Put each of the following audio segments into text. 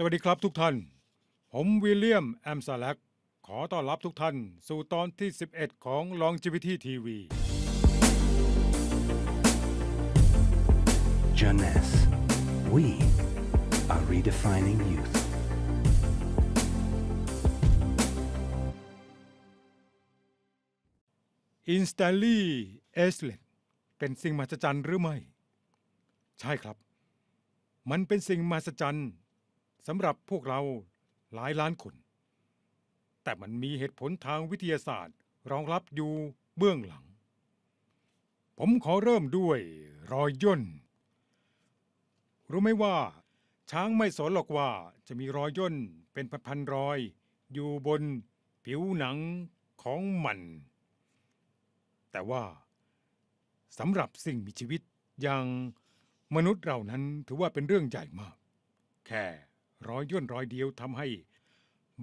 สวัสดีครับทุกท่าน ผมวิลเลียม แอมซาแลกขอต้อนรับทุกท่าน สู่ตอนที่ 11 ของ Longevity TV Jeunesse. We are redefining youth. อินส t ต n ลี่เอสเลนเป็นสิ่งมหัศจรรย์หรือไม่ ใช่ครับ มันเป็นสิ่งมหัศจรรย์ สำหรับพวกเราหลายล้านคน แต่มันมีเหตุผลทางวิทยาศาสตร์ รองรับอยู่เบื้องหลัง ผมขอเริ่มด้วยรอยย่น รู้ไหมว่า ช้างไม่สนหรอกว่าจะมีรอยย่นเป็นพันๆรอย อยู่บนผิวหนังของมัน แต่ว่าสำหรับสิ่งมีชีวิตอย่างมนุษย์เรานั้นถือว่าเป็นเรื่องใหญ่มาก แค่ รอยย่นรอยเดียวทำให้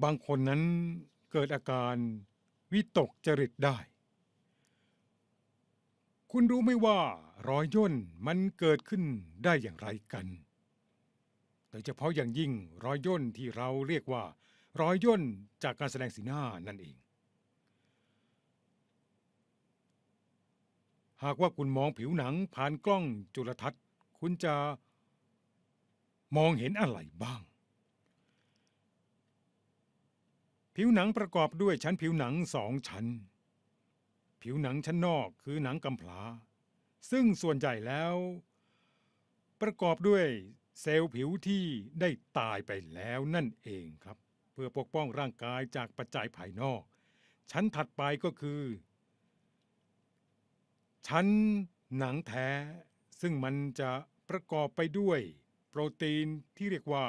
บางคนนั้นเกิดอาการวิตกจริตได้ คุณรู้ไหมว่ารอยย่นมันเกิดขึ้นได้อย่างไรกันโดยเฉพาะอย่างยิ่งรอยย่นที่เราเรียกว่ารอยย่นจากการแสดงสีหน้านั่นเอง หากว่าคุณมองผิวหนังผ่านกล้องจุลทรรศน์ คุณจะมองเห็นอะไรบ้าง ผิวหนังประกอบด้วยชั้นผิวหนังสองชั้น ผิวหนังชั้นนอกคือหนังกำพร้า ซึ่งส่วนใหญ่แล้ว ประกอบด้วยเซลล์ผิวที่ได้ตายไปแล้วนั่นเองครับ เพื่อปกป้องร่างกายจากปัจจัยภายนอก ชั้นถัดไปก็คือ ชั้นหนังแท้ ซึ่งมันจะประกอบไปด้วย โปรตีนที่เรียกว่า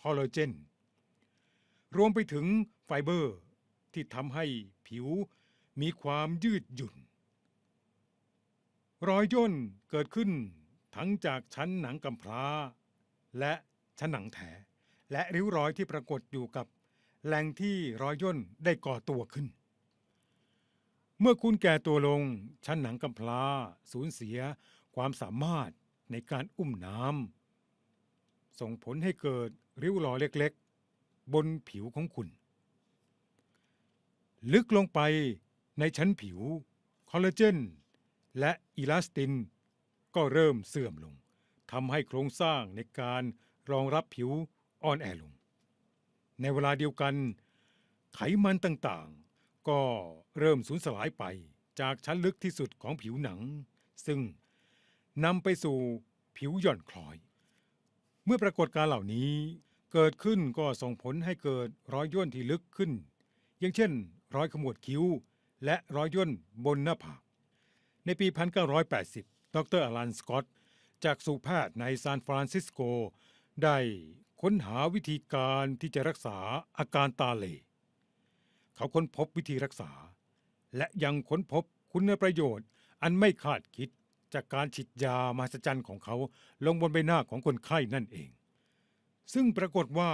คอลลาเจน รวมไปถึงไฟเบอร์ ที่ทำให้ผิวมีความยืดหยุ่น รอยย่นเกิดขึ้นทั้งจากชั้นหนังกำพร้า และชั้นหนังแท้และริ้วรอยที่ปรากฏอยู่กับแหล่งที่รอยย่นได้ก่อตัวขึ้น เมื่อคุณแก่ตัวลงชั้นหนังกำพร้าสูญเสียความสามารถในการอุ้มน้ำส่งผลให้เกิดริ้วรอยเล็ก บนผิวของคุณ ลึกลงไปในชั้นผิว คอลลาเจน และอิลาสติน ก็เริ่มเสื่อมลงทำให้โครงสร้างในการรองรับผิวอ่อนแอลง ในเวลาเดียวกัน ไขมันต่างๆ ก็เริ่มสูญสลายไปจากชั้นลึกที่สุดของผิวหนัง ซึ่งนำไปสู่ผิวหย่อนคล้อย เมื่อปรากฏการเหล่านี้ เกิดขึ้นก็ส่งผลให้เกิดรอยย่นที่ลึกขึ้น อย่างเช่น รอยขมวดคิ้ว และรอยย่นบนหน้าผากในปี 1980 ดรอลันสกอตจากสูแพทย์ในซานฟรานซิสโก ได้ค้นหาวิธีการที่จะรักษาอาการตาเหลเขาค้นพบวิธีรักษา และยังค้นพบคุณประโยชน์ อันไม่คาดคิดจากการฉีดยามหัศจรรย์ของเขาลงบนใบหน้าของคนไข้นั่นเอง ซึ่งปรากฏว่า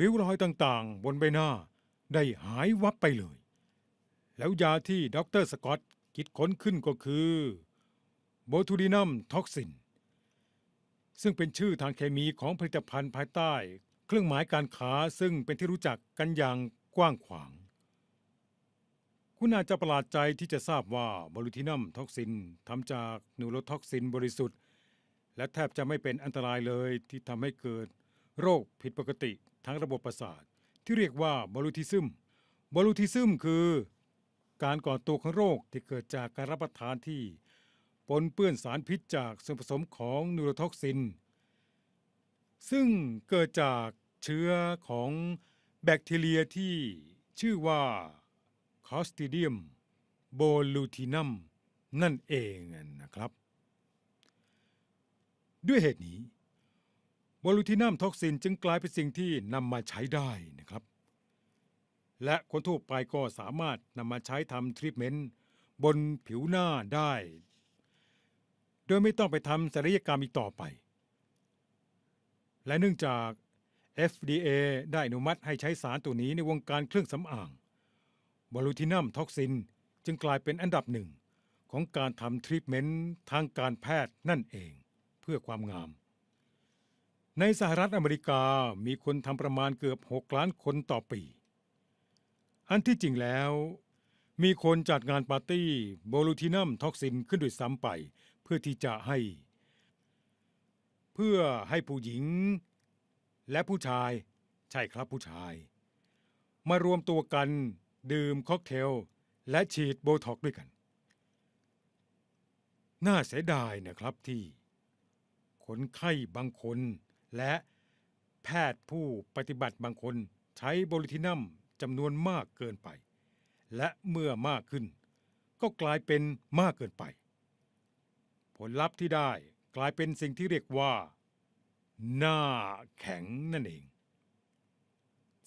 ริ้วรอยต่างๆ บนใบหน้าได้หายวับไปเลย แล้วยาที่ด็ออเตร์สกอตคิดค้นขึ้นก็คือโบทูดินัมท็อกซิน ซึ่งเป็นชื่อทางเคมีของผลิตภัณฑ์ภายใต้ เครื่องหมายการค้าซึ่งเป็นที่รู้จักกันอย่างกว้างขวาง คุณอาจจะประหลาดใจที่จะทราบว่าโบลูทินัมท็อกซินทำจากนูโรท็อกซินบริสุทธิ์ และแทบจะไม่เป็นอันตรายเลยที่ทำให้เกิด โรคผิดปกติทั้งระบบประสาท ที่เรียกว่าบอลูทิซึมบอลูทิซึมคือ การก่อตัวของโรคที่เกิดจากการรับประทานที่ปนเปื้อนสารพิษจากส่วนผสมของนูโรท็อกซิน ซึ่งเกิดจากเชื้อของแบคทีเรียที่ชื่อว่า Clostridium botulinum นั่นเองนะครับ ด้วยเหตุนี้ บอลูทินัมท็อกซินจึงกลายเป็นสิ่งที่นำมาใช้ได้นะครับ และคนทั่วไปก็สามารถนำมาใช้ทำทรีทเมนต์บนผิวหน้าได้ โดยไม่ต้องไปทำศัลยกรรมอีกต่อไป และเนื่องจาก FDA ได้อนุมัติให้ใช้สารตัวนี้ในวงการเครื่องสำอางบอลูทินัมท็อกซินจึงกลายเป็นอันดับหนึ่งของการทำทรีทเมนต์ทางการแพทย์นั่นเอง เพื่อความงาม ในสหรัฐอเมริกามีคนทำประมาณเกือบ 6 ล้านคนต่อปี อันที่จริงแล้ว มีคนจัดงานปาร์ตี้โบลูทินัมท็อกซินขึ้นด้วยซ้ำไปเพื่อที่จะให้ เพื่อให้ผู้หญิง และผู้ชาย ใช่ครับผู้ชาย มารวมตัวกันดื่มค็อกเทล และฉีดโบท็อกด้วยกัน น่าเสียดายนะครับที่ คนไข้บางคน และแพทย์ผู้ปฏิบัติบางคนใช้โบลิทินัมจำนวนมากเกินไป และเมื่อมากขึ้น ก็กลายเป็นมากเกินไป ผลลัพธ์ที่ได้กลายเป็นสิ่งที่เรียกว่า หน้าแข็งนั่นเอง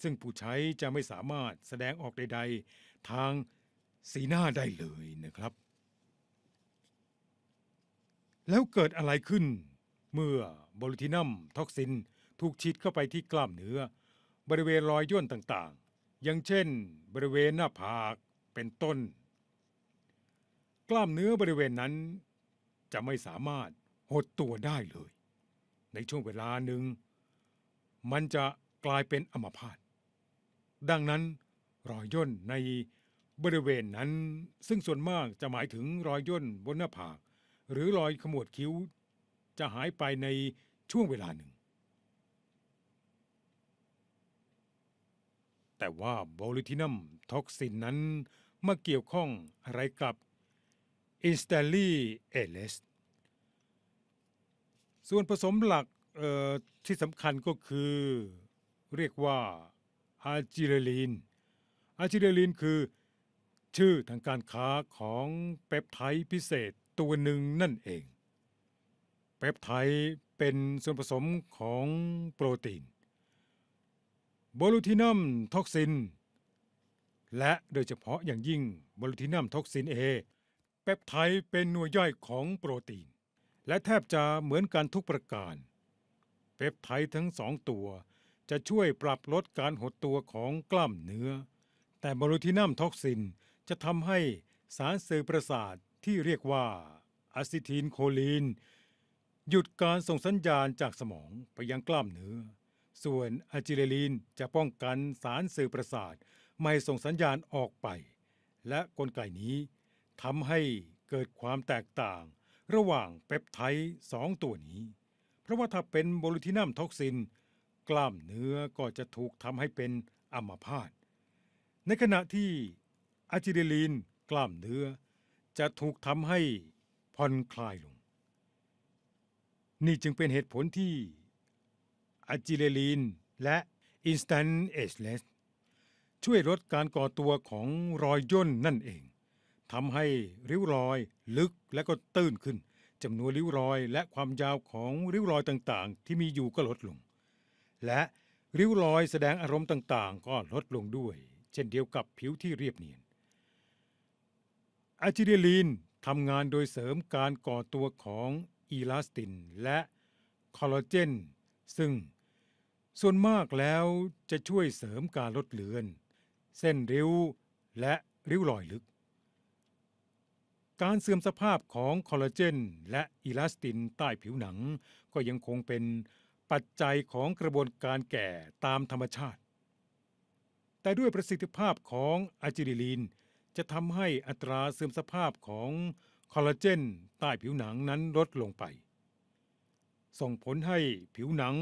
ซึ่งผู้ใช้จะไม่สามารถแสดงออกใด ๆ ทางสีหน้าได้เลยนะครับ แล้วเกิดอะไรขึ้น เมื่อบลูทินัมท็อกซินถูกฉีดเข้าไปที่กล้ามเนื้อ บริเวณรอยย่นต่างๆ อย่างเช่น บริเวณหน้าผากเป็นต้น กล้ามเนื้อบริเวณนั้น จะไม่สามารถหดตัวได้เลย ในช่วงเวลาหนึ่ง มันจะกลายเป็นอัมพาตดังนั้นรอยย่นในบริเวณนั้นซึ่งส่วนมากจะหมายถึงรอยย่นบนหน้าผาก หรือรอยขมวดคิ้ว จะหายไปในช่วงเวลาหนึ่ง แต่ว่าโบลิทินัมท็อกซินนั้นมาเกี่ยวข้องอะไรกับอินส a ลลีเอเลสส่วนผสมหลักที่สำคัญก็คือเรียกว่าอะจิเรลีนอะจิเรลีนคือชื่อทางการค้าของเปปไทด์พิเศษตัวหนึ่งนั่นเอง เปปไทด์เป็นส่วนผสมของโปรตีนโบลูทินัมท็อกซิน และโดยเฉพาะอย่างยิ่งโบลูทินัมท็อกซินเอเปปไทด์เป็นหน่วยย่อยของโปรตีน และแทบจะเหมือนกันทุกประการ เปปไทด์ทั้งสองตัว จะช่วยปรับลดการหดตัวของกล้ามเนื้อ แต่โบลูทินัมท็อกซินจะทำให้สารสื่อประสาทที่เรียกว่าอะซิทีนโคลีน หยุดการส่งสัญญาณจากสมองไปยังกล้ามเนื้อ ส่วนอะจิเลลีนจะป้องกันสารสื่อประสาทไม่ส่งสัญญาณออกไป และกลไกนี้ทำให้เกิดความแตกต่าง ระหว่างเปปไทด์สองตัวนี้ เพราะว่าถ้าเป็นโบลูทินัมท็อกซิน กล้ามเนื้อก็จะถูกทำให้เป็นอัมพาต ในขณะที่อะจิเลลีนกล้ามเนื้อ จะถูกทำให้ผ่อนคลายลง นี่จึงเป็นเหตุผลที่อะจิเลลีนและอินสแตนเอ e เลสช่วยลดการก่อตัวของรอยย่นนั่นเองทำให้ริ้วรอยลึกและก็ตื้นขึ้นจำนวนริ้วรอยและความยาวของริ้วรอยต่างๆ ที่มีอยู่ก็ลดลง และริ้วรอยแสดงอารมณ์ต่างๆ ก็ลดลงด้วย เช่นเดียวกับผิวที่เรียบเนียนอะจิเดลีนทำงานโดยเสริมการก่อตัวของ อีลาสติน และคอลลาเจน ซึ่งส่วนมากแล้วจะช่วยเสริมการลดเลือน เส้นริ้วและริ้วรอยลึก การเสื่อมสภาพของคอลลาเจน และอีลาสตินใต้ผิวหนัง ก็ยังคงเป็นปัจจัยของกระบวนการแก่ตามธรรมชาติ แต่ด้วยประสิทธิภาพของอะจิลิลีนจะทำให้อัตราเสื่อมสภาพของ คอลลาเจนใต้ผิวหนังนั้นลดลงไป ส่งผลให้ผิวหนัง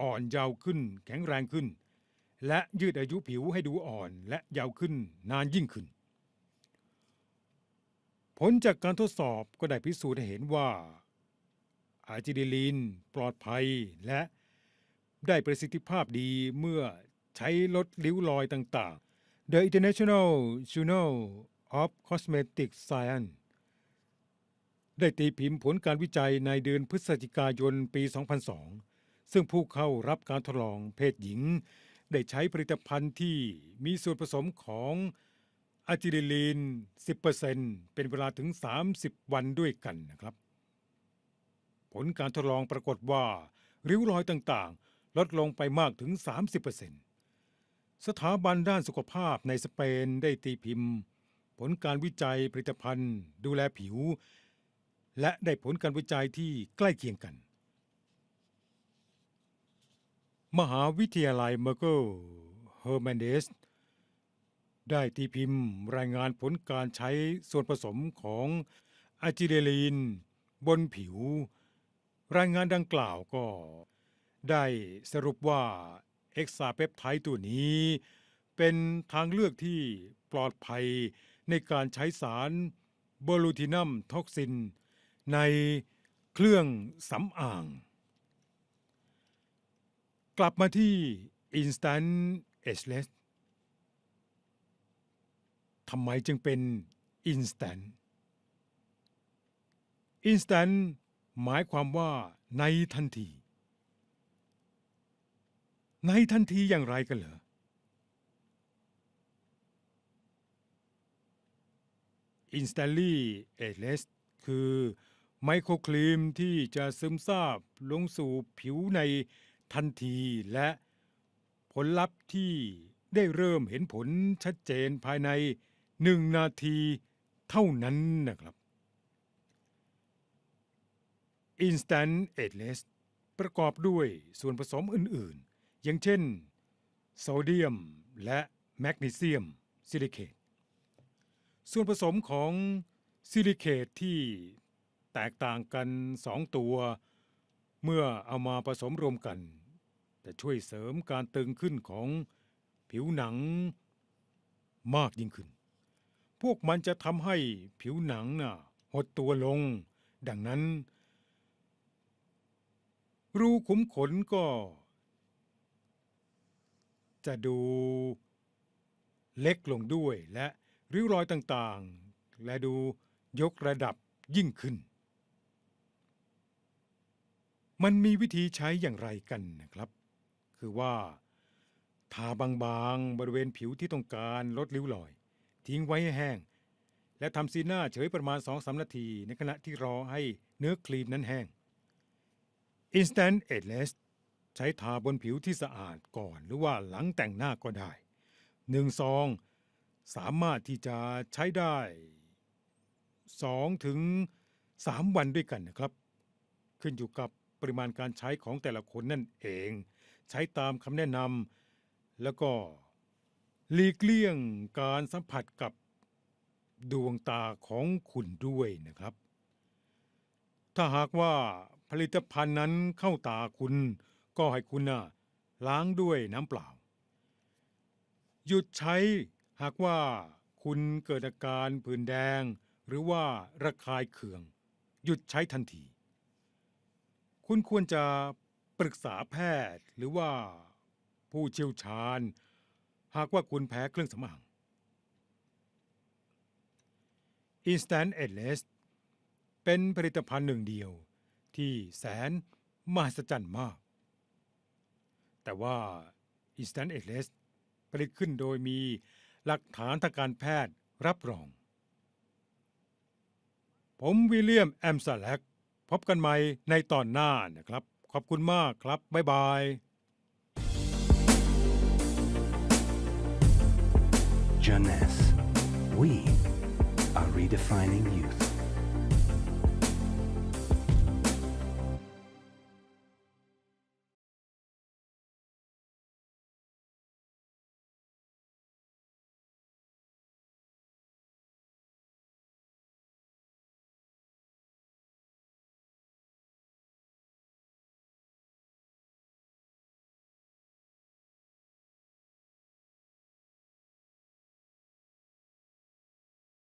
อ่อนเยาว์ขึ้น แข็งแรงขึ้น และยืดอายุผิวให้ดูอ่อนและยาวขึ้นนานยิ่งขึ้น ผลจากการทดสอบก็ได้พิสูจน์ให้เห็นว่าอะจิลิลีน ปลอดภัยและได้ประสิทธิภาพดีเมื่อใช้ลดริ้วรอยต่างๆ The International Journal of Cosmetic Science ได้ตีพิมพ์ผลการวิจัยในเดือนพฤศจิกายนปี 2002 ซึ่งผู้เข้ารับการทดลองเพศหญิง ได้ใช้ผลิตภัณฑ์ที่มีส่วนผสมของอะจิลิลีน 10%เป็นเวลาถึง 30 วันด้วยกันนะครับ ผลการทดลองปรากฏว่า ริ้วรอยต่างๆ ลดลงไปมากถึง 30%สถาบันด้านสุขภาพในสเปนได้ตีพิมพ์ ผลการวิจัยผลิตภัณฑ์ ดูแลผิว และได้ผลการวิจัยที่ใกล้เคียงกัน มหาวิทยาลัยเมอร์เกลเฮอร์แมนเดสได้ตีพิมพ์รายงานผลการใช้ส่วนผสมของอะจิเดลีน บนผิว รายงานดังกล่าวก็ได้สรุปว่าเอ็กซาเปปไทด์ตัวนี้ เป็นทางเลือกที่ปลอดภัยในการใช้สารบลูทินัมท็อกซิน ในเครื่องสำอาง กลับมาที่ Instant Ageless ทำไมจึงเป็น Instant Instant หมายความว่าในทันที ในทันทีอย่างไรกันเหรอ Instantly Ageless คือ ไมโครครีมที่จะซึมซาบลงสู่ผิวในทันทีและผลลัพธ์ที่ได้เริ่มเห็นผลชัดเจนภายในหนึ่งนาทีเท่านั้นนะครับ Instant Ageless ประกอบด้วยส่วนผสมอื่น ๆ อย่างเช่น โซเดียมและแมกนีเซียมซิลิเคตส่วนผสมของซิลิเคตที่ แตกต่างกัน2ตัว เมื่อเอามาผสมรวมกัน จะช่วยเสริมการตึงขึ้นของผิวหนังมากยิ่งขึ้น พวกมันจะทำให้ผิวหนังน่ะหดตัวลง ดังนั้น รูขุมขนก็ จะดูเล็กลงด้วยและริ้วรอยต่างๆ และดูยกระดับยิ่งขึ้น มันมีวิธีใช้อย่างไรกันนะครับ คือว่า ทาบางๆ บริเวณผิวที่ต้องการลดริ้วรอย ทิ้งไว้ให้แห้ง และทำสีหน้าเฉยประมาณ2-3นาที ในขณะที่รอให้เนื้อครีมนั้นแห้ง Instant Ageless ใช้ทาบนผิวที่สะอาดก่อน หรือว่าหลังแต่งหน้าก็ได้หนึ่งซองสามารถที่จะใช้ได้2ถึง3วันด้วยกันนะครับ ขึ้นอยู่กับ ปริมาณการใช้ของแต่ละคนนั่นเอง ใช้ตามคำแนะนำแล้วก็หลีกเลี่ยงการสัมผัสกับดวงตาของคุณด้วยนะครับ ถ้าหากว่าผลิตภัณฑ์นั้นเข้าตาคุณ ก็ให้คุณนะล้างด้วยน้ำเปล่า หยุดใช้หากว่าคุณเกิดอาการผื่นแดง หรือว่าระคายเคือง หยุดใช้ทันที คุณควรจะปรึกษาแพทย์หรือว่าผู้เชี่ยวชาญ หากว่าคุณแพ้เครื่องสำอาง Instant Endless เป็นผลิตภัณฑ์หนึ่งเดียวที่แสนมหัศจรรย์มาก แต่ว่า Instant Endless ผลิตขึ้นโดยมีหลักฐานทางการแพทย์รับรอง ผมวิลเลียมแอมสแลก พบกันใหม่ในตอนหน้านะครับ ขอบคุณมากครับ บ๊ายบาย Jeunesse. We are redefining youth.